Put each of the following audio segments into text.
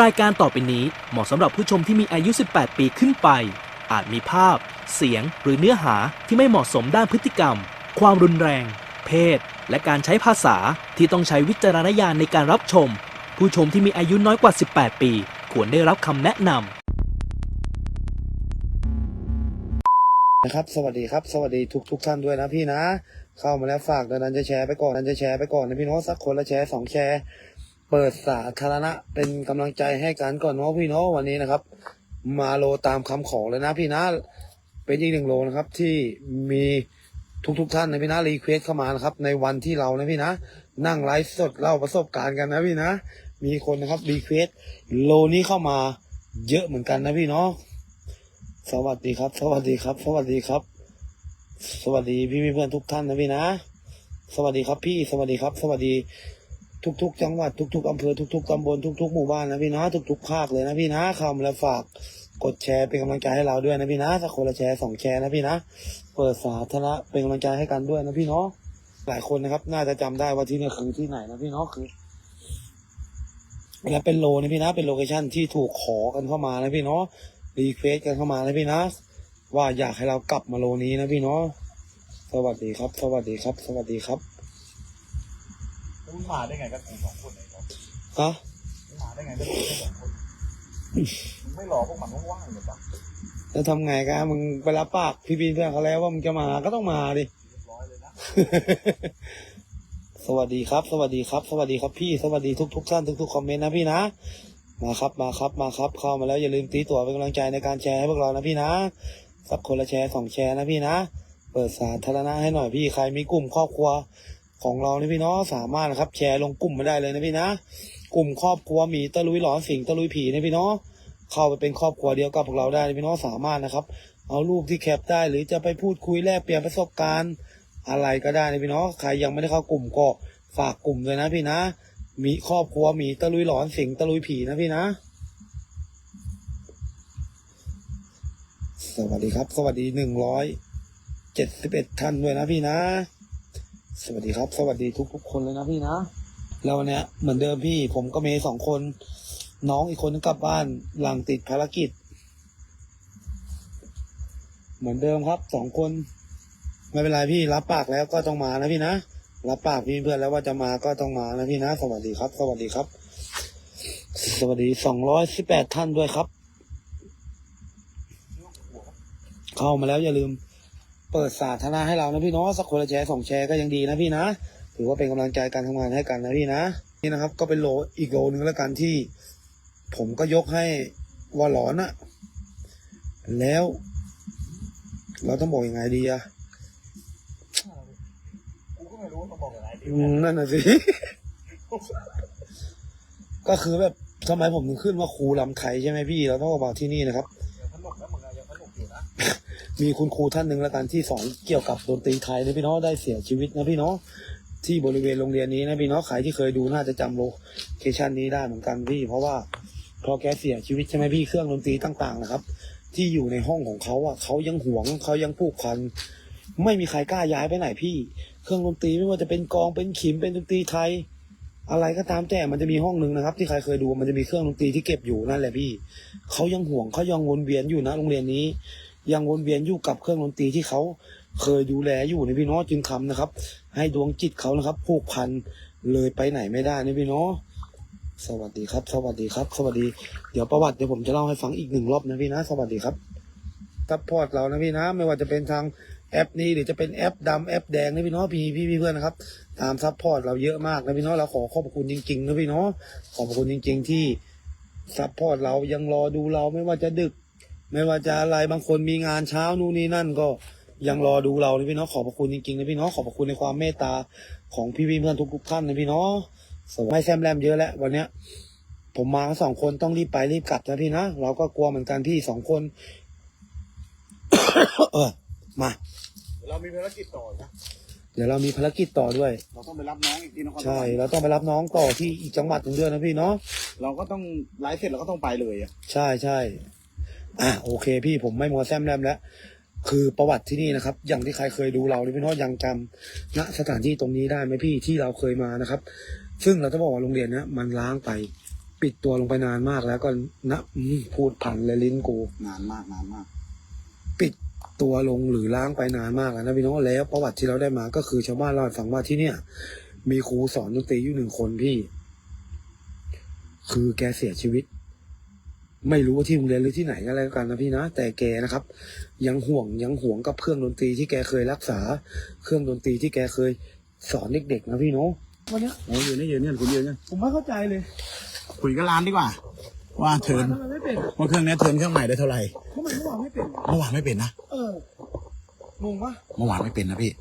รายการต่อไปนี้เหมาะสำหรับผู้ชมที่มีอายุ 18 ปีขึ้นไป อาจมีภาพ เสียง หรือเนื้อหาที่ไม่เหมาะสมด้านพฤติกรรม ความรุนแรง เพศ และการใช้ภาษาที่ต้องใช้วิจารณญาณในการรับชม ผู้ชมที่มีอายุน้อยกว่า 18 ปี ควรได้รับคำแนะนำ นะครับสวัสดีครับสวัสดีทุกทุกท่านด้วยนะพี่นะ เข้ามาแล้วฝากดังนั้นจะแชร์ไปก่อนนั้นจะแชร์ไปก่อนนะพี่เน้องสักคนละแชร์สองแชร์ เปิดสาธารณะเป็นกำลังใจให้กันก่อนเนาะพี่เน้องวันนี้นะครับ มาโลตามคำขอเลยนะพี่นะเป็นอีกหนึ่งโลนะครับที่มีทุกทุกๆท่านนะพี่นะรีเควสเข้ามานะครับ ในวันที่เรานะพี่นะ นั่งไลฟ์สดเล่าประสบการณ์กันนะพี่นะ มีคนนะครับรีเควสโลนี้เข้ามาเยอะเหมือนกันนะพี่เนาะสวัสดีครับ สวัสดีครับ สวัสดีครับ สวัสดีพี่เพื่อนทุกท่านนะพี่นะ สวัสดีครับพี่ สวัสดีครับ สวัสดี ทุก ๆ จังหวัดทุก ๆอำเภอทุก ๆตำบลทุก ๆ หมู่บ้านนะพี่นะทุกๆภาคเลยนะพี่นะคำและฝากกดแชร์เป็นกำลังใจให้เราด้วยนะพี่นะสักคนละแชร์สองแชร์นะพี่นะเปิดสาธารณะเป็นกำลังใจให้กันด้วยนะพี่เนาะหลายคนนะครับ น่าจะจำได้ว่าที่นี่คือที่ไหนนะพี่เนาะคือและเป็นโลนะพี่นะเป็นโลเคชั่นที่ถูกขอกันเข้ามานะพี่เนาะรีเควสกันเข้ามานะพี่นะว่าอยากให้เรากลับมาโลนี้นะพี่เนาะสวัสดีครับ สวัสดีครับ สวัสดีครับ มึงมาได้ไงกับกูสองคนไหนวะฮะมึงมาได้ไงกับกูแค่สองคนมึงไม่รอพวกมันว่างๆเลยปะแล้วทำไงกันมึงไปรับปากพี่พีเพื่อนเขาแล้วว่ามึงจะมาก็ต้องมาดิเรียบร้อยเลยนะสวัสดีครับ สวัสดีครับ สวัสดีครับพี่สวัสดีทุกทุกๆท่านทุกๆคอมเมนต์นะพี่นะ มาครับมาครับมาครับ เข้ามาแล้วอย่าลืมตีตั๋วเป็นกำลังใจในการแชร์ให้พวกเรานะพี่นะสักคนละแชร์สองแชร์นะพี่นะ เปิดสาธารณะให้หน่อยพี่ใครมีกลุ่มครอบครัว ของเรานะพี่เนาะสามารถนะครับ แชร์ลงกลุ่มมาได้เลยนะพี่นะ กลุ่มครอบครัวมีตะลุยหลอนสิงตะลุยผีนะพี่เนาะเข้าไปเป็นครอบครัวเดียวกับพวกเราได้นะพี่เนาะสามารถนะครับ เอารูปที่แคปได้หรือจะไปพูดคุยแลกเปลี่ยนประสบการณ์อะไรก็ได้นะพี่เนาะใครยังไม่ได้เข้ากลุ่มก็ฝากกลุ่มเลยนะพี่นะ มีครอบครัวมีตะลุยหลอนสิงตะลุยผีนะพี่นะสวัสดีครับ สวัสดีหนึ่งร้อยเจ็ดสิบเอ็ดท่านด้วยนะพี่นะ สวัสดีครับ สวัสดีทุกๆคนเลยนะพี่นะแล้ววันเนี้ยเหมือนเดิมพี่ ผมก็เมย์สองคน น้องอีกคนกลับบ้านหลังติดภารกิจ เหมือนเดิมครับสองคน ไม่เป็นไรพี่รับปากแล้วก็ต้องมานะพี่นะรับปากพี่เพื่อนแล้วว่าจะมาก็ต้องมานะพี่นะ สวัสดีครับ สวัสดีครับ สวัสดีสองร้อยสิบแปดท่านด้วยครับ เข้ามาแล้วอย่าลืม เปิดสาธารณะให้เรานะพี่เนาะสักคนละแชร์สองแชร์ก็ยังดีนะพี่นะถือว่าเป็นกำลังใจการทำงานให้กันนะพี่นะนี่นะครับ ก็เป็นโลอีกโลนึงแล้วกันที่ ผมก็ยกให้วอลลอนอะแล้ว เราต้องบอกยังไงดีอะกูก็ไม่รู้ว่าต้องบอกอะไรดีอืมนั่นน่ะสิ ก็คือแบบทำไมผมถึงขึ้นว่าครูลำไทยใช่ไหมพี่ เราต้องบอกที่นี่นะครับ มีคุณครูท่านหนึ่งแล้วกันที่สอนเกี่ยวกับดนตรีไทยนะพี่เนาะได้เสียชีวิตนะพี่เนาะที่บริเวณโรงเรียนนี้นะพี่เนาะใครที่เคยดูน่าจะจำโลเคชันนี้ได้เหมือนกันพี่ เพราะว่าพอแกเสียชีวิตใช่ไหมพี่เครื่องดนตรีต่างๆนะครับ ที่อยู่ในห้องของเขาอะเขายังหวงเขายังผูกพันไม่มีใครกล้าย้ายไปไหนพี่ เครื่องดนตรีไม่ว่าจะเป็นกองเป็นขิมเป็นดนตรีไทย อะไรก็ตามแต่มันจะมีห้องหนึ่งนะครับ ที่ใครเคยดูมันจะมีเครื่องดนตรีที่เก็บอยู่นั่นแหละพี่เขายังห่วงเขายังวนเวียนอยู่นะโรงเรียนนี้ ยังวนเวียนอยู่กับเครื่องดนตรีที่เขาเคยดูแลอยู่ในพี่น้องจึงทำนะครับ ให้ดวงจิตเขานะครับผูกพันเลยไปไหนไม่ได้นะพี่น้องสวัสดีครับ สวัสดีครับ สวัสดี เดี๋ยวประวัติเดี๋ยวผมจะเล่าให้ฟังอีกหนึ่งรอบนะพี่นะ สวัสดีครับซัพพอร์ตเรานะพี่นะ ไม่ว่าจะเป็นทางแอปนี้หรือจะเป็นแอปดำแอปแดงนะพี่น้องพี่พี่พี่เพื่อนนะครับ ตามซัพพอร์ตเราเยอะมากนะพี่น้องเราขอขอบคุณจริงๆนะพี่น้องขอบคุณจริง ๆ ที่ซัพพอร์ตเรายังรอดูเราไม่ว่าจะดึก ไม่ว่าจะอะไรบางคนมีงานเช้านู่นนี่นั่นก็ยังรอดูเรานะพี่น้องขอบพระคุณจริงๆนะพี่น้องขอบพระคุณในความเมตตาของพี่พี่เพื่อนทุกๆท่านนะพี่น้องสวัสดีไม่แซมแรมเยอะแล้ววันเนี้ย ผมมาสองคนต้องรีบไปรีบกลับนะพี่นะเราก็กลัวเหมือนกันพี่สองคน เออมา เรามีภารกิจต่อนะ เดี๋ยวเรามีภารกิจต่อด้วย เราต้องไปรับน้องอีกที่นครสวรรค์ใช่เราต้องไปรับน้องต่อที่อีกจังหวัดหนึ่งด้วยนะพี่เนาะเราก็ต้องไลฟ์เสร็จเราก็ต้องไปเลยอะ ใช่ใช่ อะโอเค พี่ผมไม่มัวแซมแรมแล้ว คือประวัติที่นี่นะครับ อย่างที่ใครเคยดูเราเลยพี่เน้องยังจำณสถานที่ตรงนี้ได้ไหมพี่ที่เราเคยมานะครับ ซึ่งเราจะบอกว่าโรงเรียนเนี้ยมันล้างไปปิดตัวลงไปนานมากแล้วก็นะอืมพูดผันเลยลิ้นกูนานมากนานมาก ปิดตัวลงหรือล้างไปนานมากแล้วนะพี่น้องแล้วประวัติที่เราได้มาก็คือชาวบ้านเล่าให้ฟังว่าที่เนี่ย มีครูสอนดนตรีอยู่หนึ่งคนพี่ คือแกเสียชีวิต ไม่รู้ว่าที่โรงเรียนหรือที่ไหนก็แล้วกันนะพี่นะ แต่แกนะครับ ยังห่วงยังห่วงกับเครื่องดนตรีที่แกเคยรักษา เครื่องดนตรีที่แกเคยสอนเด็กๆนะพี่เนาะวันเนี้ยโอ้ยืนนี่ยืนนี่คุณยืนนี่ผมไม่เข้าใจเลย คุยกับร้านดีกว่า ว่าเทิร์นทำไมไม่เป็นว่าเครื่องนี้เทิร์นเครื่องใหม่ได้เท่าไหร่ทำไมเมื่อวานไม่เป็น เมื่อวานไม่เป็นนะเอองงปะเมื่อวานไม่เป็นนะพี่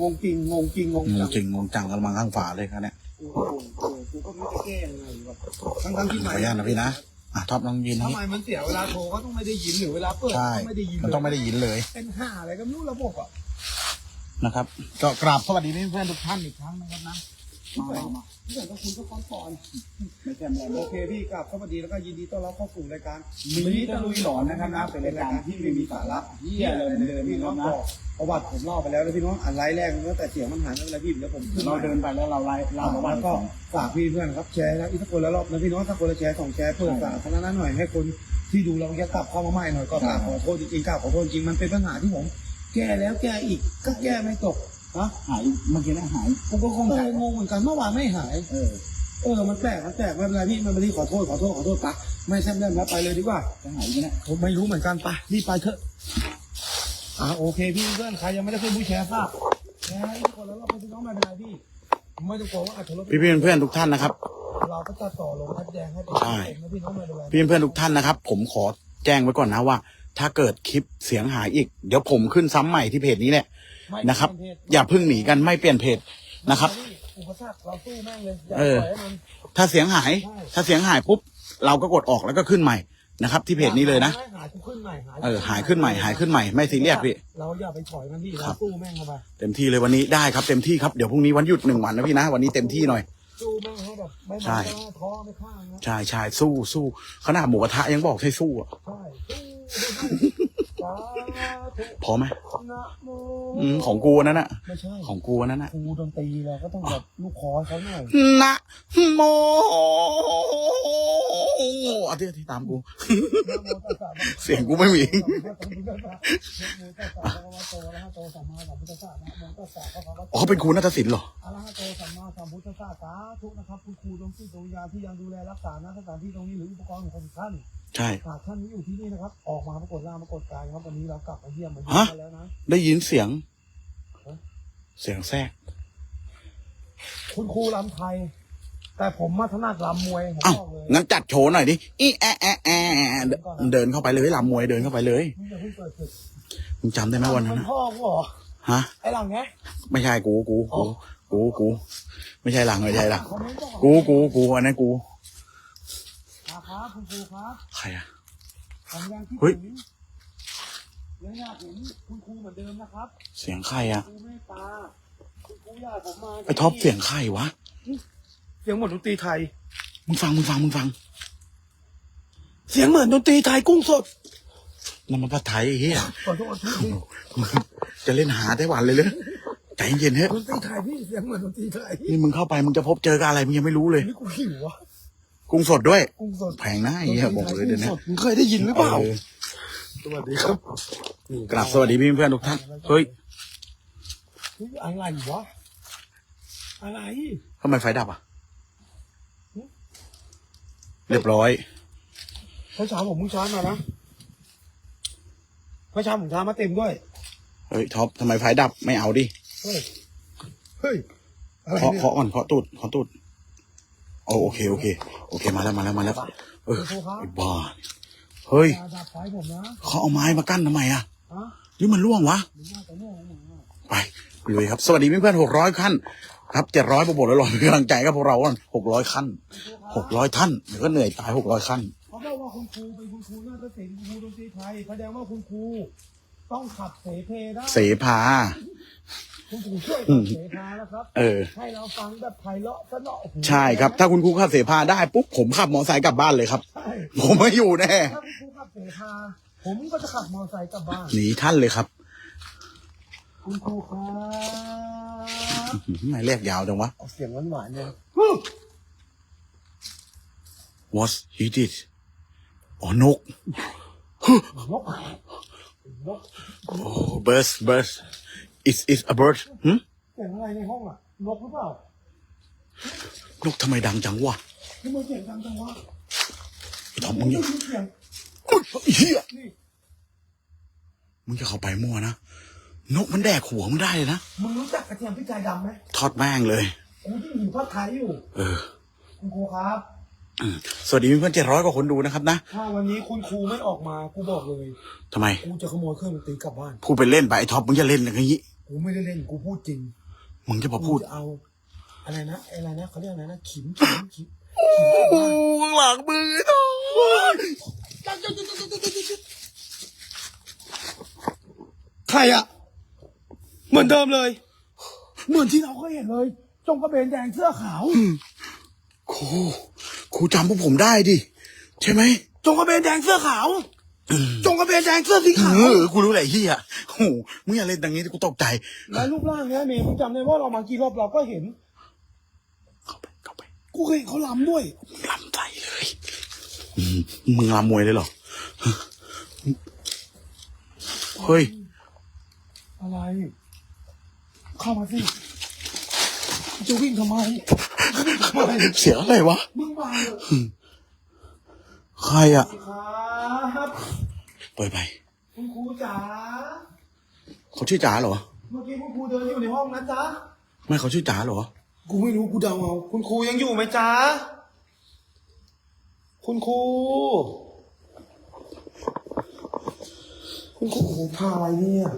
งงจริงงงจริงงงงงจังจริงงงจังกระมังข้างฝาเลยครับเนี่ยกูก็งง เออกูก็ไม่รู้จะแก้ยังไงวะทั้งทั้งๆที่ขออนุญาตนะพี่นะอะท็อปลองยืนทำนี้ไมมันเสียเวลาโทรก็ต้องไม่ได้ยินหรือเวลาเปิดใช่ก็ไม่ได้ยินมันต้องไม่ได้ยินเลยเป็นห่าอะไรก็ไม่รู้ระบบอะ นะครับ ก็กราบสวัสดีเพื่อนๆทุกท่านอีกครั้งนะครับนะพี่ เปิดพี่เปิดต้องคุยก็ฟังก่อนไม่ใช่อะไรโอเคพี่กลับสวัสดีแล้วก็ยินดีต้อนรับเข้าสู่รายการมีตะลุยหลอนนะครับนะเป็นรายการที่ไม่มีสาระเหี้ยเลยเดินพี่พี่น้น้อองงบนะอกประวัติผมเล่าไปแล้วนะพี่น้องอันไลฟ์แรกตั้งแต่เสียงมันหายไม่เป็นไรพี่เดี๋ยวผมขึ้นเราเดินไปแล้วเราไล่เล่าประวัแล้ติวก็ฝากพี่เพื่อนครับแชร์นะอีกสักคนละรอบนะพี่น้องสักคนละแชร์สองแชร์เพื่อสาธารณะหน่อยให้คนที่ดูเราจะกลับเข้ามาใหม่หน่อยก็กราบขอโทษจริงๆกราบขอโทษจริงมันเป็นปัญหาที่ผมแก้แล้วแก้อีกก็แก้ไม่ตก นะหายเมื่อกี้นะหายผมก็คงงงเหมือนกันเมื่อวานไม่หาย เออเออ มันแปลก มันแปลกไม่เป็นไรพี่ มันไม่ได้ขอโทษ ขอโทษ ขอโทษปะไม่แซ่บเล่มแล้วไปเลยดีกว่า จะหายไหมเนี่ยผมไม่รู้เหมือนกันปะรีบไปเถอะ อ่าโอเคพี่เพื่อนใครยังไม่ได้ขึ้นผู้แชร์ทราบแชร์ให้ทุกคนแล้วเราพี่น้องไม่เป็นไรพี่ไม่ต้องกลัวว่าอัตรถพี่ๆเพื่อนๆทุกท่านนะครับ เราก็จะต่อลงนัดแดงให้เป็นใช่เองนะพี่น้องไม่เป็นไรพี่เพื่อนๆทุกท่านนะครับ ผมขอแจ้งไว้ก่อนนะว่า ถ้าเกิดคลิปเสียงหายอีก เดี๋ยวผมขึ้นซ้ำใหม่ที่เพจนี้แหละไม่ นะครับเป็นเพศอย่าเพิ่งหนีกันไม่เปลี่ยนเพจนะครับ อุปสรรคเราสู้แม่งเลยอย่าเออปล่อยให้มันถ้าเสียงหายใช่ถ้าเสียงหายปุ๊บเราก็กดออกแล้วก็ขึ้นใหม่นะครับ ที่เพจนี้เลยนะ หายขึ้นใหม่เออหายขึ้นใหม่หายขึ้นใหม่ไม่ซีเรียสพี่ เราอย่าไปถอยมันพี่ครัเราบสู้แม่งเข้าไปเต็มที่เลยวันนี้ได้ครับเต็มที่ครับเดี๋ยวพรุ่งนี้วันหยุดหนึ่งวันนะพี่นะวันนี้เต็มที่หน่อย สู้แม่งให้แบบไม่ใช่มันก็ท้อไม่ข้างนะใช่ใช่สู้สู้ขนาดหมูกระทะยังบอกให้สู้อะใช่สาธุ พอไหมนะโมอืมของกูอันนั้นอะไม่ใช่ของกูอันนั้นอะครูดนตรีเราก็ต้องแบบลูกคอให้เขาหน่อยนะโมอะที่ที่ตามกูนะโมตัสสะเสียงกูไม่มีนะโมตัสสะนะโมตัสสะพระวะโตอะระหะโตสัมมาสัมพุทธัสสะนะโมตัสสะพระวะโตอ๋อเขาเป็นครูนัทศิลป์เหรอ อะระหะโตสัมมาสัมพุทธัสสะสาธุนะครับคุณครูดวงจิตดวงวิญญาณที่ยังดูแลรักษาณสถานที่ตรงนี้หรืออุปกรณ์ของท่าน ใช่ หากท่านนี้อยู่ที่นี่นะครับ ออกมาปรากฏร่างปรากฏกายครับวันนี้เรากลับมาเยี่ยมมาเยี่ยฮะมกันแล้วนะ ได้ยินเสียงฮะเสียงแทรก คุณครูลำไทย แต่ผมมาถนัดลำมวยผมเอ้าบอกเลยงั้นจัดโชว์หน่อยดิอีแอะแอะแอะเดินเดินเข้าไปเลยลำมวยเดินเข้าไปเลยมึงอย่าเพิ่งเปิดศึกมึงจำได้ไหมวันนั้นมันะพ่อกูเหรอฮะ ไอ้หลังไงไม่ใช่กูกูกูกูกู ไม่ใช่หลังไม่ใช่หลัง คอมเมนต์บอกกูกูกูอันนั้นกู ครับคุณครูครับใครอะผมยังคิดเฮ้ยถึงยังอยากเห็นคุณครูเหมือนเดิมนะครับเสียงใครอะครูเมตตาคุณครูอยากผมมาไอท็อปเสียงใครวะเสียงเหมือนดนตรีไทยมึงฟังมึงฟังมึงฟัง เสียงเหมือนดนตรีไทยกุ้งสดนั่นมันผัดไทยไอ้เหี้ยขอโทษทีมึงจะเล่นหาไต้หวันเลยเลยใจเย็นเถอะดนตรีไทยพี่เสียงเหมือนดนตรีไทยนี่มึงเข้าไปมึงจะพบเจอกับอะไรมึงยังไม่รู้เลยนี่กูหิววะ กุ้งสดด้วย กุ้งสดแพงนะไอ้เหี้ยบอกเลยเดี๋ยวนี้มึงเคยได้ยินหรือเปล่าเออสวัสดีครับกราบสวัสดีพี่เพื่อนทุกท่านเฮ้ยเฮ้ยอะไรวะ อะไร ทำไมไฟดับอะ เรียบร้อย เมื่อเช้าผมมึงช้ามานะเมื่อเช้าผมช้ามาเต็มด้วย เฮ้ยท็อปทำไมไฟดับไม่เอาดิ เฮ้ย เฮ้ย อะไรเคาะเนี่ย เคาะก่อนเคาะตูดเคาะตูด โอโอเคโอเคโอเคมาแล้วมาแล้วมาแล้ว เออคุณครูครับไอ้บ้าเฮ้ยอย่าดับไฟผมนะเขาเอาไม้มากั้นทำไมอะฮะหรือมันร่วงวะ หรือว่าแต่เนี่ยอะไรเนี่ยไปลุยครับ สวัสดีเพื่อนๆหกร้อยขั้น ครับเจ็ดร้อยบวกๆแล้วรอเป็นกำลังใจกับพวกเราหกร้อยขั้นหกร้อยท่านเดี๋ยวก็เหนื่อยตายหกร้อยขั้น เขาบอกว่าคุณครูเป็นคุณครูนาฏศิลป์คุณครูดนตรีไทยแสดงว่าคุณครู ต้องขับเสเพได้เสพา คุณครูช่วยขับเสพาแล้วครับเออ ให้เราฟังแบบไพเราะสนอหูใช่ครับ ถ้าคุณครูขับเสพาได้ปุ๊บผมขับมอเตอร์ไซค์กลับบ้านเลยครับ ใช่ผมไม่อยู่แน่ถ้าคุณครูขับเสพาผมก็จะขับมอเตอร์ไซค์กลับบ้านหนีท่านเลยครับคุณครูครับไม่เรียกยาวจังวะ เอาเสียงหวานๆเลย what he did อ๋อนก นก นกโอ้ bird bird is is a bird หึเสียงอะไรในห้องอะนกหรือเปล่านกทำไมดังจังวะทำไมเสียงดังจังวะไอ้ทอมมึงอย่าได้ยินเสียงอุ๊ยเฮียนี่มึงจะเข้าไปมั่วนะ นกมันแดกหัวมึงได้เลยนะ มึงรู้จักกระเทียมพริกไทยดำไหมทอดแม่งเลย กูที่หิวทอดขายอยู่ เออ คุณครูครับอืม สวัสดีเพื่อนเจ็ดร้อยกว่าคนดูนะครับนะถ้าวันนี้คุณครูไม่ออกมากูบอกเลยทำไม กูจะขโมยเครื่องดนตรีกลับบ้านพูดไปเล่นไปไอ้ท็อปมึงจะเล่นอย่างนี้ กูไม่ได้เล่นกูพูดจริงมึงจะมากูพูดจะเอา อะไรนะอะไรนะเขาเรียกอะไรนะขิมขิมขิมขิมกลับบ้านข้างหลังมือไอ้ท็อปใครอะเหมือนเดิมเลย เหมือนที่เราเคยเห็นเลย จงกระเบนแดงเสื้อขาวครู ครูจำพวกผมได้ดิ ใช่ไหม จงกระเบนแดงเสื้อขาว จงกระเบนแดงเสื้อสีขาวเออกูรู้แหละไอ้เฮียโอ้โหมึงอย่าเล่นอย่างนี้กูตกใจ แล้วรูปร่างเนี้ยเมย์มึงจำได้ว่าเรามากี่รอบเราก็เห็น เข้าไป เข้าไปกูเคยเห็นเขาลำด้วยลำใจเลยอืมมึงลำมวยเลยเหรอ เฮ้ย อะไร เข้ามาสิจะวิ่งทำไมจะวิ่งทำไม เสียงอะไรวะ มึงมาเลยใครอะ ครับเปิดไป คุณครูจ๋าเขาชื่อจ๋าเหรอ เมื่อกี้คุณครูเดินอยู่ในห้องนั้นจ๊ะไม่เขาชื่อจ๋าเหรอ กูไม่รู้กูเดาเอาคุณครูยังอยู่ไหมจ๊ะคุณครูคุณครูโอ้โหผ้าอะไรเนี่ย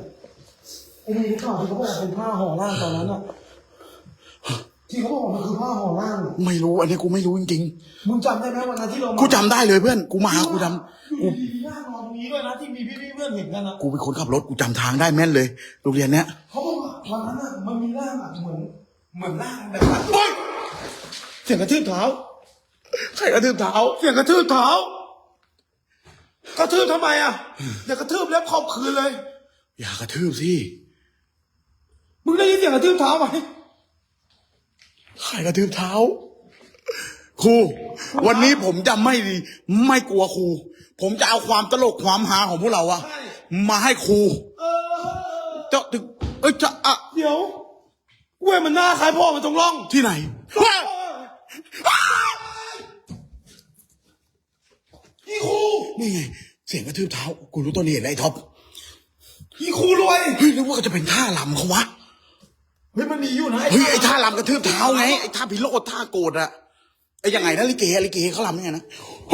ไอ้นี่หรือเปล่าที่เขาบอกเป็นผ้าห่อร่างตอนนั้นอะ ที่เขาบอกว่ามันคือผ้าห่อร่าง ไม่รู้ อันนี้กูไม่รู้จริงมึงจำได้ไหมวันนั้นที่เราๆ มากูจำได้เลยเพื่อน กูมากูจอยู่ดีๆนั่งรอตรงนี้ด้วยนะที่มีพี่ๆเพื่อนเห็นกันนะำกูเป็นคนขับรถกูจำทางได้แม่นเลย โรงเรียนเนี้ย เขาบอกว่าวันนั้นอะมันมีร่างอะเหมือน เหมือนร่างแบบนั้นเฮ้ยเสียงกระทืบเท้าใครกระทืบเท้า เสียงกระทืบเท้ากระทืบทำไมอะเดี๋ยวกระทืบแล้วขอบคืนเลย อย่ากระทืบสิ มึงได้ยินเสียงกระทืบเท้าไหม ใครกระทืบเท้า ครู วันนี้ผมจะไม่ดีไม่กลัวครู ผมจะเอาความตลกความฮาของพวกเราอะมาให้ครูเออจะถึงเอ้ยจะอะเดี๋ยวเว้ยมันหน้าคล้ายพ่อมันตรงร่องที่ไหนอีครูนี่ไงเสียงกระทืบเท้า กูรู้ตัวนี้เห็นแล้วไอ้ท็อปอีครูรวยเฮ้ยนึกว่าจะเป็นท่าลำเขาวะ เฮ้ยมันมีอยู่นะเฮ้ยไอ้ท่าลำกระทืบเท้าไงไอ้ท่าพิโรธท่าโกรธอะไอ้ยังไงนะลิเกลิเกเขาลำยังไงนะ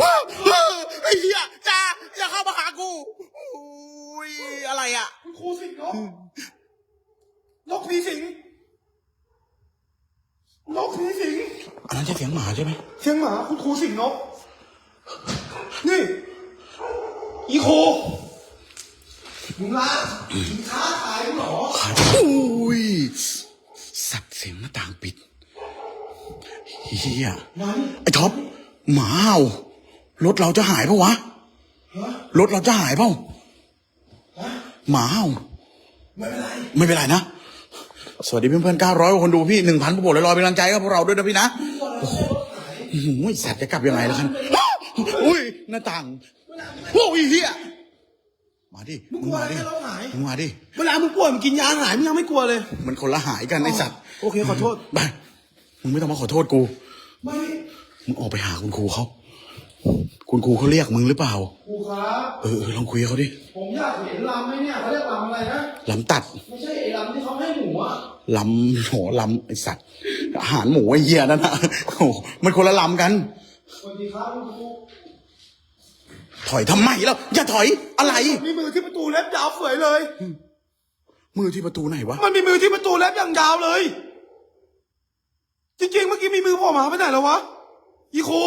ว้าวเฮ้ยไอ้เหี้ยจ้าอย่าเข้ามาหากูอุ้ยอะไรอะคุณครูสิงนกนกผีสิงนกผีสิงอันนั้นใช่เสียงหมาใช่ไหมเสียงหมาคุณครูสิงนกนี่อีครูมึงละมึงท้าทายกูเหรอขาดอุ้ย สัตว์เสียงหน้าต่างปิดเฮียไหนไอ้ท็อปหมาเห่ารถเราจะหายเปล่าวะฮะรถเราจะหายเปล่าฮะหมาเห่าไม่เป็นไรไม่เป็นไรนะสวัสดีเพื่อนๆ900กว่าคนดูพี่1,000ผู้บทลอยๆเป็นกำลังใจกับพวกเราด้วยนะพี่นะโอ้โหอื้อหือสัตว์จะกลับยังไงล่ะคันอุ้ยหน้าต่างโอ้ยเฮีย มาดิมึงมึกงลัวมาอะไรดิให้เราหาย มึงมาดิ เวลามึงป่วยมึงกินยาหายมึงยังไม่กลัวเลย มันคนละหายกันไอสัตว์โอเคขอโทษ ไป มึงไม่ต้องมาขอโทษกู ไม่ มึงออกไปหาคุณครูเขา คุณครูเขาเรียกมึงหรือเปล่า ครูครับ เออเออลองคุยกับเขาดิ ผมอยากเห็นลำไหมเนี่ยเขาเรียกลำอะไรนะ ลำตัด ไม่ใช่ไอ้ลำที่เขาให้หมูอะลำโหลำไอสัตว์ อาหารหมูไอเหี้ยนั่นนะโอ้โหมันคนละลำกัน สวัสดีครับคุณครู ถอยทำไมแล้วอย่าถอยอะไร มีมือที่ประตูเล็บยาวเฟื่อยเลย มือที่ประตูไหนวะมันมีมือที่ประตูเล็บอย่างยาวเลย จริงๆ เมื่อกี้มีมือพ่อหมาไปไหนแล้ววะอีครู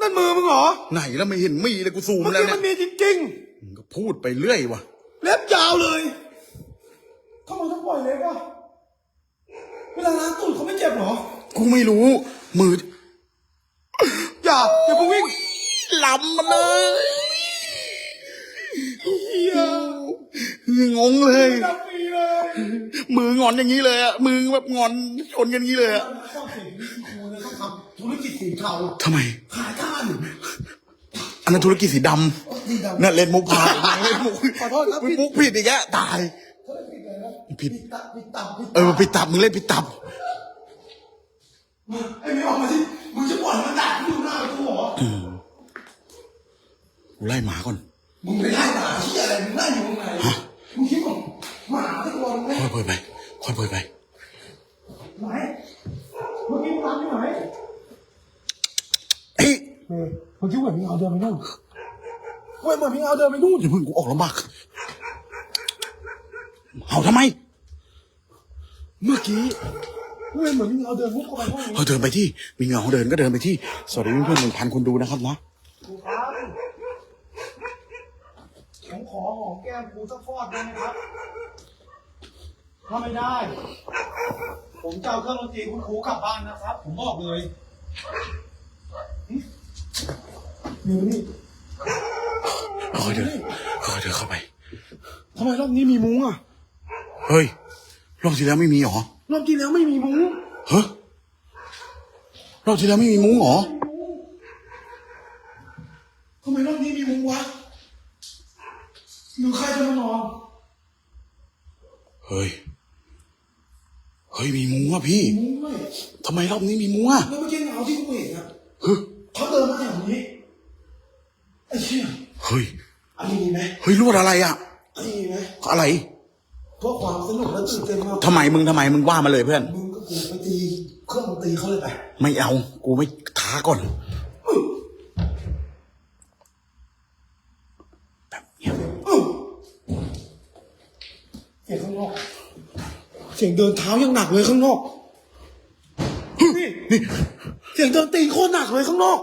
นั่นมือมึงเหรอ ไหนแล้วไม่เห็นมีเลยกูซูมเมื่อแล้วกี้เนี่มัยนมีจริง มึงก็พูดไปเรื่อยวะๆ เล็บยาวเลยทำไมต้องปล่อยเล็บอะเวลาล้างตูดเขาไม่เจ็บเหรอ กูไม่รู้ มืออย่าอย่าเพิ่งวิ่ง ลำมันเลยเฮียงงเลยดำปีเลยมืองอนอย่างนี้เลยอะมือแบบงอนชนกันอย่างนี้เลยอะชอบเสียงอีครูเลยชอบทำธุรกิจสีเทาทำไม ขายท่านอันนั้นธุรกิจสีดสีดำำนั่นเล่นมุกพาเล่นมุกขอโทษครับมึงมุกผิดอีกแล้วตาย ธุรกิจอะไรนะผิดปิดตับปิดตับปิดเออปิดตับมึงเล่นปิดตับ มึงไอ้ไม่ออกมาสิมึงจะปล่อยมันด่ากูอยู่หน้าประตูเหรอกู ไล่หมาก่อน มึงไปไล่หมาที่อะไร มึงไล่อยู่ตรงไหนมึงคิดว่าหมาที่ตัวมึงไล่ค่อยเปิดไป ค่อยเปิดไป ไหนเมื่อกี้มึงทำที่ไหนเอ้ยเออเมื่อกี้เหมือนมึงเอาเดินไปนู่นเว้ยเหมือนมึงเอาเดินไปนู่นอย่าเพิ่งกูออกลำบากเห่าทำไม เมื่อกี้เว้ยเหมือนมึงเอาเดินมุกเข้าไปห้องนี้เขาเดินไปที่ มีเงาเดินก็เดินไปที่ สวัสดีเพื่อนๆหนึ่งพันคนดูนะครับนะ กูครับ ผมขอหอมแก้มกูสักฟอดได้ไหมครับ ถ้าไม่ได้ ผมจะเอาเครื่องดนตรีคุณครูกลับบ้านนะครับ ผมบอกเลยเดี๋ยวนี่ค่อยเดินค่อยเดินเข้าไป ทำไมรอบนี้มีมุ้งอะ เฮ้ย รอบที่แล้วไม่มีหรอ รอบที่แล้วไม่มีมุ้งเฮ้ยรอบที่แล้วไม่มีมุ้งหรอ ทำไมรอบนี้มีมุ้งวะ หรือใครจะมานอนเฮ้ย เฮ้ยมีมุ้งว่ะพี่ มุ้งไม่ทำไมรอบนี้มีมุ้งอะแล้วเมื่อกี้เงาที่กูเห็นอะเฮ้ยเขาเดินมาแถวนี้ไอ้เชี่ยเฮ้ยอันนี้มีไหมเฮ้ยรวดอะไรอะอันนี้มีไหมอะไรเพื่อความสนุกและตื่นเต้นมากทำไมมึงทำไมมึงว่ามาเลยเพื่อนมึงก็กูไปตีเครื่องดนตรีเขาเลยไปไม่เอา กูไม่ท้าก่อนแบบเงียบ อื้อเสียงข้างนอก เสียงเดินเท้ายังหนักเลยข้างนอกนี่นี่เสียงเดินตีโคตรหนักเลยข้างนอก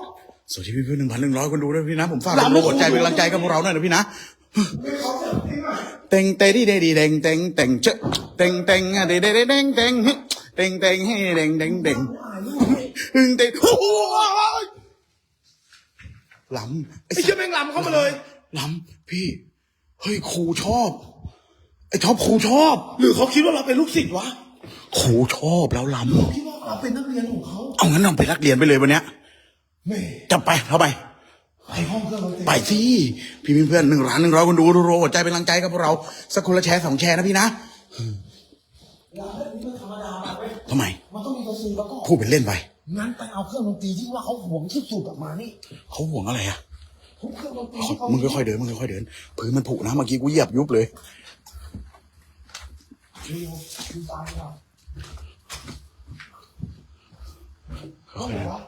สวัสดีพี่เพื่อนหนึ่งพันหนึ่งร้อยคนดูด้วยพี่นะ ผมฝากหลังกำไม่ลังใจคุ้มเป็นกำลังใจกับพวกเราหน่อยนะพี่นะไม่เขาเสียงตีหน่อยเต็งเตดีเดดีเด้งเต็งเต็งเจเต็งเต็งอะเดเดเดเด้งเต็งเฮ้เต็งเต็งให้เด้งเด้งเด้งอ่านลูกนี่อึ้งเต็งโอ้ยล้ำไอ้ไอ้เชี่ยแม่งลำเข้ามาเลยล้ำพี่ เฮ้ยครูชอบ ไอ้ท็อปครูชอบ หรือเขาคิดว่าเราเป็นลูกศิษย์วะครูชอบแล้วล้คิดว่าเราเป็นนักเรียนของเขาำเอางั้นเราไปรักเรียนไปเลยวันเนี้ยแม่จะไปเท่าไป ไปห้องเครื่องดนตรีไปสิพี่เพื่อนหนึ่งร้านหนึ่งร้อยคนดูรัวๆหัวใจเป็นกำลังใจกับพวกเรา สักคนละแชร์สองแชร์นะพี่นะร้านแบบนี้มันธรรมดามากเว้ยทำไม มันต้องมีดนตรีประกอบพูดเป็นเล่นไปงั้นไปเอาเครื่องดนตรีที่ว่าเขาหวงที่สุดออกมานี่เขาห่วงอะไรอะทุกเครื่องดนตรีขอที่เขามึงค่อยๆเดินมึงค่อยๆเดินพื้นมันผุนะเมื่อกี้กูเหยียบยุบเลย เรียวดูตามเราเขาบอกว่า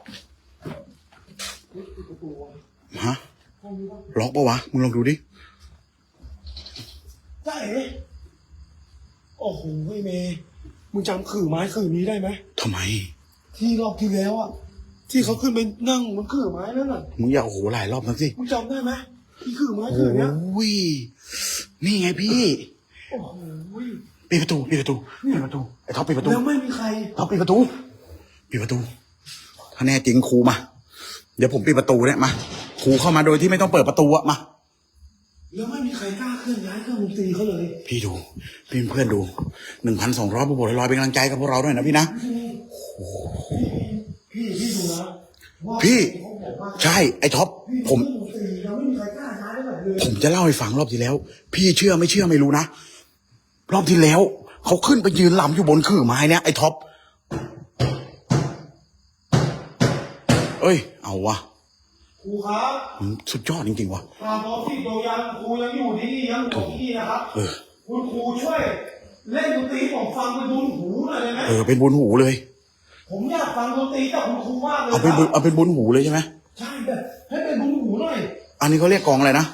เฮ้ยปิดประตูวะฮะห้องนี้วะล็อกปะวะ มึงลองดูดิใช่เหรอโอ้โหเฮ้ยเมย์มึงจำขื่อไม้ขื่อนี้ได้ไหมทำไม ที่รอบที่แล้วอะ ที่เขาขึ้นไปนั่งบนขื่อไม้นั่นน่ะ มึงอย่าโอ้โหหลายรอบนักสิ มึงจำได้ไหมที่ขื่อไม้โอ้ขื่อเนี้ยยนี่ไงพี่ โอ้โห ปิดประตูปิดประตูปิดประตูไอ้ท็อปปิดประตูแล้วไม่มีใครท็อปปิดประตูปิดประตู ถ้าแน่จริงครูมา เดี๋ยวผมปิดประตูเนี่ยมาครูเข้ามาโดยที่ไม่ต้องเปิดประตูอะมาแล้วไม่มีใครกล้าเคลื่อนย้ายเครื่องดนตรีเขาเลย พี่ดู พี่เพื่อนดูหนึ่งพันสองร้อยบุบลอยเป็นกำลังใจกับพวกเราด้วยนะพี่นะพี่พี่ดูนะว่าพี่เขาบอกว่าใช่ไอ้ท็อปพี่ผมเครื่องดนตรีเราไม่มีใครกล้าย้ายได้แบบเลยผมจะเล่าให้ฟังรอบที่แล้ว พี่เชื่อไม่เชื่อไม่รู้นะ รอบที่แล้ว เขาขึ้นไปยืนลำอยู่บนขื่อไม้เนี่ยไอ้ท็อปเอ้ย เอาวะครูครับมึงสุดยอดจริงๆวะทางออฟฟิศโดยังครูยังอยู่ที่นี่ยังอยู่ที่นี่นะครับเออคุณครูช่วย เล่นดนตรีผมฟังเป็นบุญหูหน่อยได้ไหมเออเป็นบุญหูเลย ผมอยากฟังดนตรีจากคุณครูมากเลยเอาเป็นบุญเอาเป็นบุญหูเลยใช่ไหมใช่แบบให้เป็นบุญหูหน่อยอันนี้เขาเรียกกองอะไรนะ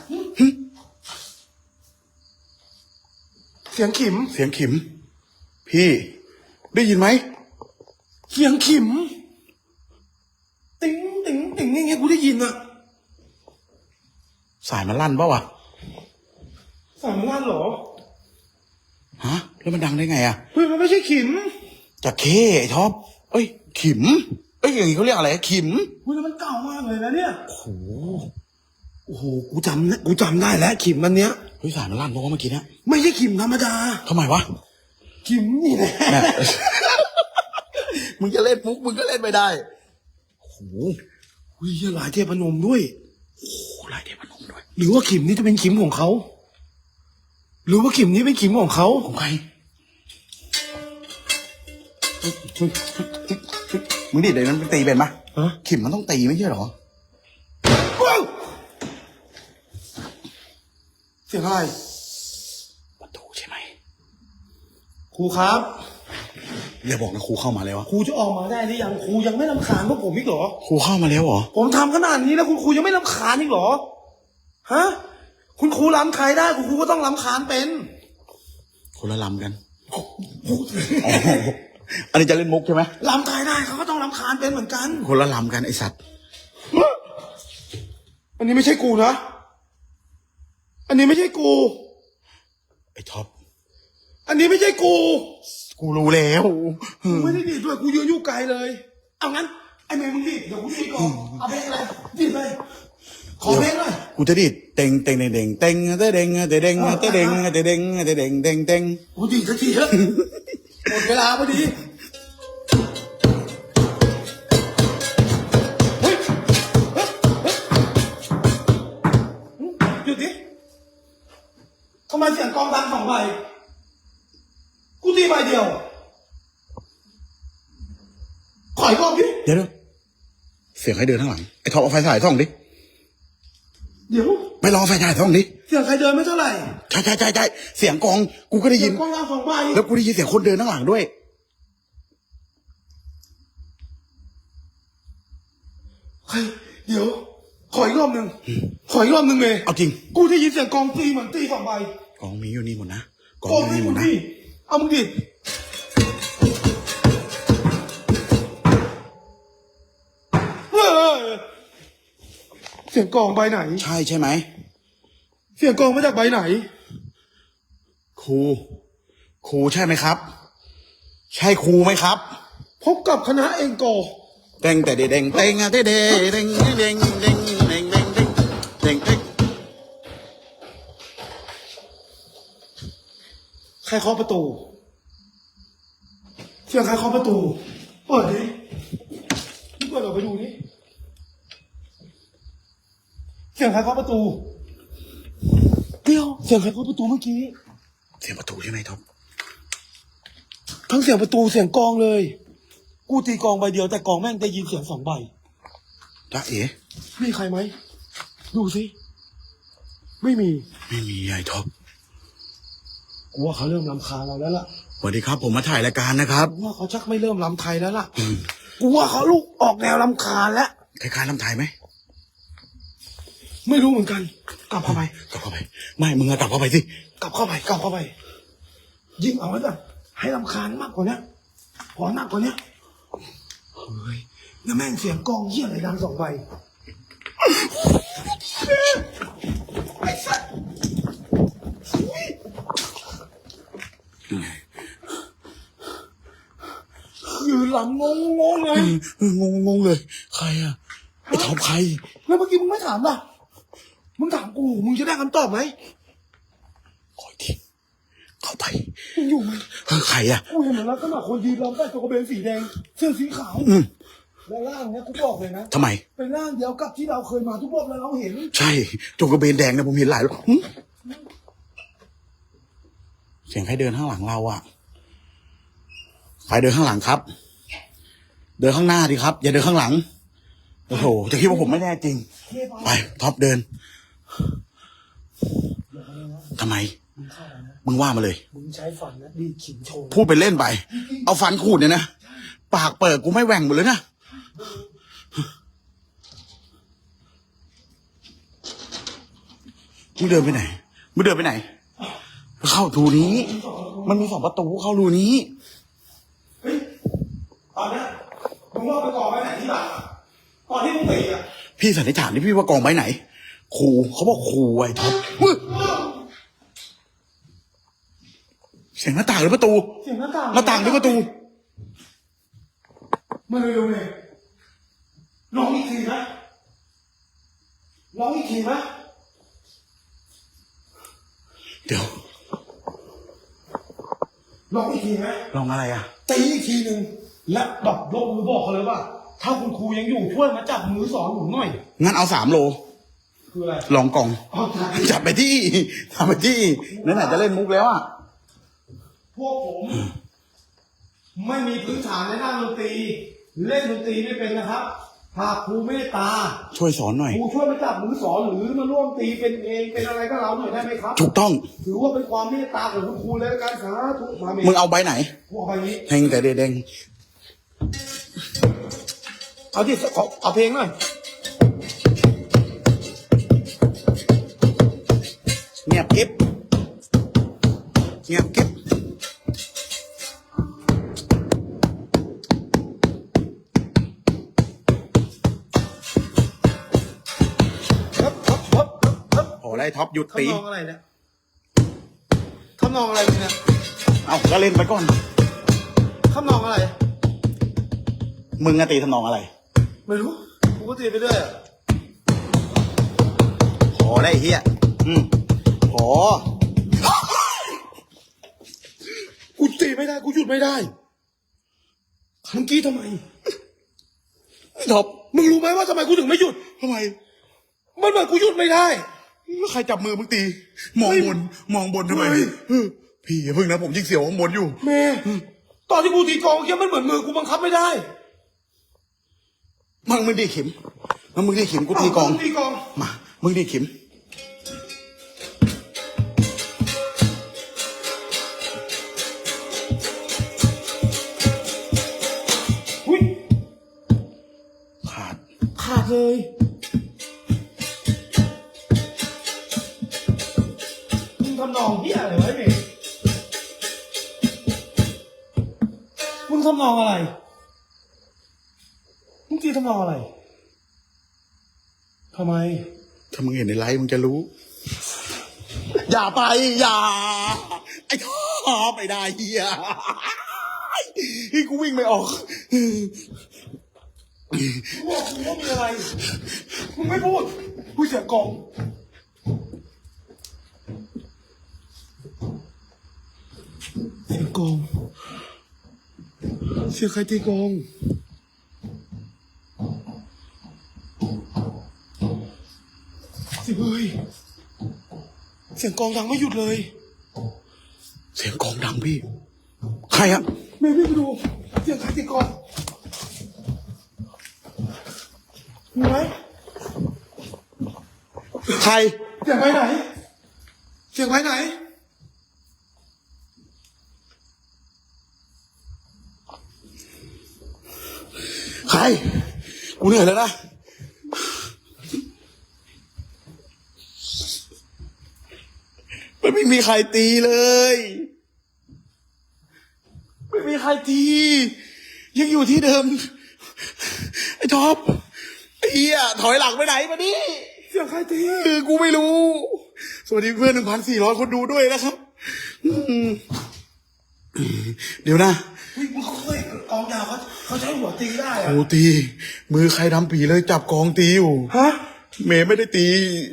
สียงขิม เสียงขิม พี่ ได้ยินไหม เสียงขิม ติ๋งติ๋งติ๋งนี่ไงกูได้ยินอะสายมันลั่นปะวะสามล้านเหรอ ฮะ แล้วมันดังได้ไงอะเฮ้ยมันไม่ใช่ขิมจากเคไอ้ท็อปเอ้ย ขิม เอ้ยอย่างนี้เขาเรียกอะไร ขิมเฮ้ยแล้วมันเก่ามากเลยนะเนี่ยโอ้โหโอ้โหกูจำนะกูจำได้แล้ว ขิมมันเนี้ย เฮ้ยสายมันลั่นเพราะว่าเมื่อกี้เนี้ยไม่ใช่ขิมธรรมดา ทำไมวะ ขิมนี่แหละ แม่ มึงจะเล่นมุกมึงก็เล่นไม่ได้อุ้ยเหี้ยหลายเทพนมด้วย โอ้ลายเทพนมด้วย หรือว่าขิมนี้จะเป็นขิมของเขา หรือว่าขิมนี้เป็นขิมของเขา ของใคร มึงดิเดี๋ยวนั้นตีเป็นปะฮะ ขิมมันต้องตีไม่ใช่เหรอ ว้าว เสียงอะไรประตูใช่ไหมครูครับ อย่าบอกนะครูเข้ามาแล้วอะครูจะออกมาได้หรือยังครูยังไม่ลำคาญพวกผมอีกเหรอ ครูเข้ามาแล้วเหรอ ผมทำขนาดนี้แล้วคุณครูยังไม่ลำคาญอีกเหรอฮะคุณครูลำใครได้คุณครูก็ต้องลำคาญเป็นคนละลำกันอ๋ออันนี้จะเล่นมุกใช่ไหมลำใครได้เขาก็ต้องลำคาญเป็นเหมือนกัน คนละลำกันไอสัตว์ อันนี้ไม่ใช่กูนะ อันนี้ไม่ใช่กู ไอท็อป อันนี้ไม่ใช่กู กูรู้แล้วกูไม่ได้ดีดด้วยกูยืนอยู่ไกลเลย เอางั้นไอ้เมย์มึงดีดเดี๋ยวกูดีดก่อน เอาเพลงอะไรดีดเลย ขอเพลงหน่อยกูจะดีดเต็งเต็งเต็งเต็งเต็งเต็งเต็งเต็งเต็งเต็งเต็งเต็งเต็งเต็งเต็งเต็งเต็งกูดีดสักทีเถอะหมดเวลาพอดี ทำไมเสียงกลองดังสองใบกูตีใบเดียวขออีกรอบดิเดี๋ยวเดี๋ยวเสียงใครเดินข้างหลังไอท็อปเอาไฟฉายส่องดิเดี๋ยวไปลองไฟฉายส่องดิเสียงใครเดินไม่เท่าไหร่ใช่ใช่ใช่ใช่เสียงกองกูก็ได้เสียิยนงกลองดังสองใบแล้วกูได้ยินเสียงคนเดินข้างหลังด้วยเฮ้ยเดี๋ยว ขออีกรอบหนึ่งขออีกรอบหนึ่งเมย์เอาจริง กูได้ยินเสียงกลองตีเหมือนตีสองใบ กองมีอยู่นี่หมดนะกองกลองมีไม่อยู่มึนี่งหมดนะดิเอามึงดิเฮ้ยเสียงกลองใบไหน ใช่ใช่ไหม เสียงกลองมาจากใบไหน ครู ครูใช่ไหมครับ ใช่ครูไหมครับ พบกับคณะเองกอเด้งแต่เด้งเด้งเด้งเด้งเด้งเด้งเด้งเด้งเด้งเด้ง ใครเคาะประตู เสียงใครเคาะประตู เปิดดินี่เปิดออกไปดูนี่เสียงใครเคาะประตู เดี๋ยว เสียงใครเคาะประตูเมื่อกี้ เสียงประตูใช่ไหมท็อปทั้งเสียงประตูเสียงกลองเลย กูตีกลองใบเดียวแต่กลองแม่งได้ยินเสียงสองใบจ้าเอ๋มีใครไหม ดูสิ ไม่มี ไม่มีไอ้ท็อป กูว่าเขาเริ่มลำคาญเราแล้วล่ะสวัสดีครับ ผมมาถ่ายรายการนะครับ กูว่าเขาชักไม่เริ่มลำไทยแล้วล่ะ กูว่าเขาลูกออกแนวลำคาญแล้ว คล้ายๆลำไทยไหมไม่รู้เหมือนกัน กลับเข้าไป กลับเข้าไป ไม่ มึงอะกลับเข้าไปสิ กลับเข้าไป กลับเข้าไป ยิงเอาไว้ก่อนให้ลำคาญมากกว่านี้ขอหนักกว่านี้เฮ้ยแล้วแม่งเสียงกลองเยี่ยอะไรดังสองใบไอ้สัสยืน หลังงงงงเลยเอองงงงเลย ใครอะไอ้ท็อปใคร แล้วเมื่อกี้มึงไม่ถามล่ะ มึงถามกู มึงจะได้คำตอบไหมขออีกทีเข้าไปมึงอยู่ไหมเออใครอะกูเห็นเหมือนลักษณะคนยืนล้อมใต้ตัวกระเบนสีแดง เสื้อสีขาวอืมและร่างเนี้ยกูบอกเลยนะทำไม เป็นร่างเดียวกับที่เราเคยมาทุกรอบแล้วเราเห็นใช่จงกระเบนแดงนะผมเห็นหลายรอบหึเสียงใครเดินข้างหลังเราอะใครเดินข้างหลังครับ เดินข้างหน้าดิครับ อย่าเดินข้างหลัง โอ้โห จะคิดว่าผมไม่แน่จริง ไปท็อปเดินทำไม มึงว่ามาเลย มึงใช้ฝันนะดีขินโชว์พูดไปเล่นไป เอาฟันขูดเนี่ยนะ ปากเปิดกูไม่แหว่งหมดเลยนะ มึงเดินไปไหน มึงเดินไปไหน เข้ารูนี้ มันมีสองประตูเข้ารูนี้ เฮ้ยตอนเนี้ย มึงว่าไปก่อไว้ไหนที่หลังอะก่อนที่มึงตีอะพี่สันนิษฐานที่พี่ว่ากองไว้ไหนครูเขาบอกครูไอ้ท็อปอุ๊ยเสียงหน้าต่างหรือประตูเสียงหน้าต่างหน้าต่างหรือประตูมาเร็วๆเลยร้องอีกทีนะร้องอีกทีนะเดี๋ยวร้องอีกทีนะลองอะไรอะตีอีกทีหนึ่ง และแบบยกมือบอกเขาเลยว่า ถ้าคุณครูยังอยู่ช่วยมาจับมือสอนผมหน่อย งั้นเอาสามโล คืออะไรลองกล่อง เอาถ่ายจับไปที่จับไปที่ไหนๆจะเล่นมุกแล้วอะ พวกผม ไม่มีพื้นฐานในด้านดนตรี เล่นดนตรีไม่เป็นนะครับหากครูเมตตาช่วยสอนหน่อย ครูช่วยมาจับมือสอนหรือมาร่วมตีเป็นเองเป็นอะไรก็เราหน่อยได้ไหมครับ ถูกต้อง ถือว่าเป็นความเมตตาของคุณครูเลยละกันสาธุมาเมมึงเอาใบไหน พวกใบนี้เฮงแต่เด้ง เอาที่ขอเอาเพลงหน่อย เงียบกิ๊บเงียบกิ๊บครับครับครับครับครับโอ้ไล่ท็อปหยุดตี ทำนองอะไรเนี่ยทำนองอะไรเนี่ย เอาก็เล่นไปก่อนทำนองอะไร มึงอะตีทำนองอะไร ไม่รู้กูก็ตีไปเรื่อยอะพอได้ไอ้เฮียอืมพอกูตีไม่ได้ กูหยุดไม่ได้มึงกี้ทำไมท็อปมึงรู้ไหมว่าทำไมกูถึงไม่หยุด ทำไมมันเหมือนกูหยุดไม่ได้ใครจับมือมึงตี มองบน มองบนทำไมเฮ้ย เออพี่อย่าพึ่งนะผมยิ่งเสียวข้างบนอยู่ แม่ตอนที่กูตีกลองเคี้ยมันเหมือนมือกูบังคับไม่ได้ มึงมึงดีขิมมึงมึงดีขิมกูตีกลอง ตีกลอง มา มึงดีขิมหุ้ยขาด ขาดเลย มึงทำนองเหี้ยอะไรวะไอ้เมย์มึงทำนองอะไร มึงตีทำนองอะไรทำไม ถ้ามึงเห็นในไลฟ์มึงจะรู้ อย่าไป อย่า ไอ้ท่อไปได้เฮียที่กูวิ่งไม่ออกกูบอกกูว่ามีอะไร มึงไม่พูดกูเสียกองเสียกอง เสียใครตีกองเสียเฮ้ยเสียงกองดังไม่หยุดเลย เสียงกลองดังพี่ ใครอะเมย์พี่ไปดู เสียงใครตีกองมีไหมใคร เสียงไปไหน เสียงไปไหน ใคร กูเหนื่อยแล้วนะมันไม่มีใครตีเลย ไม่มีใครตี ยังอยู่ที่เดิม ไอ้ท็อปไอ้เหี้ยถอยหลังไปไหนมาดิเสียงใครตีคือกูไม่รู้ สวัสดีเพื่อนหนึ่งพันสี่ร้อยคนดูด้วยนะครับอืมเดี๋ยวนะเฮ้ยมึงเคยกองยาวเขา เขาใช้หัวตีได้อะโอ้ตี มือใครทำผีเลยจับกองตีอยู่ ฮะ เมย์ไม่ได้ตี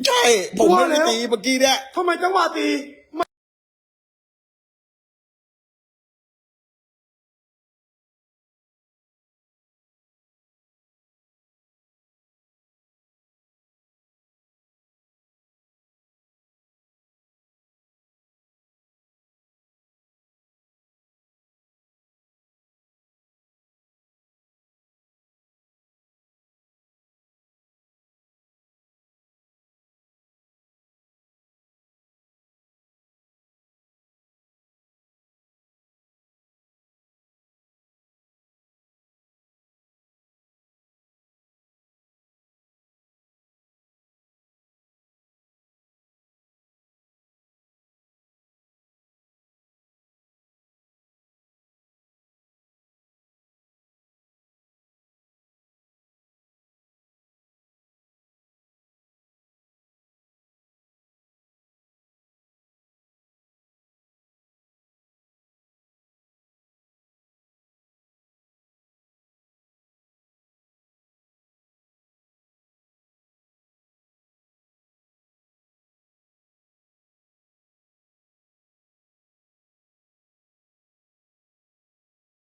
ใช่ ผมไม่ได้ตีเมื่อกี้เนี่ย ทำไมจังหวะตี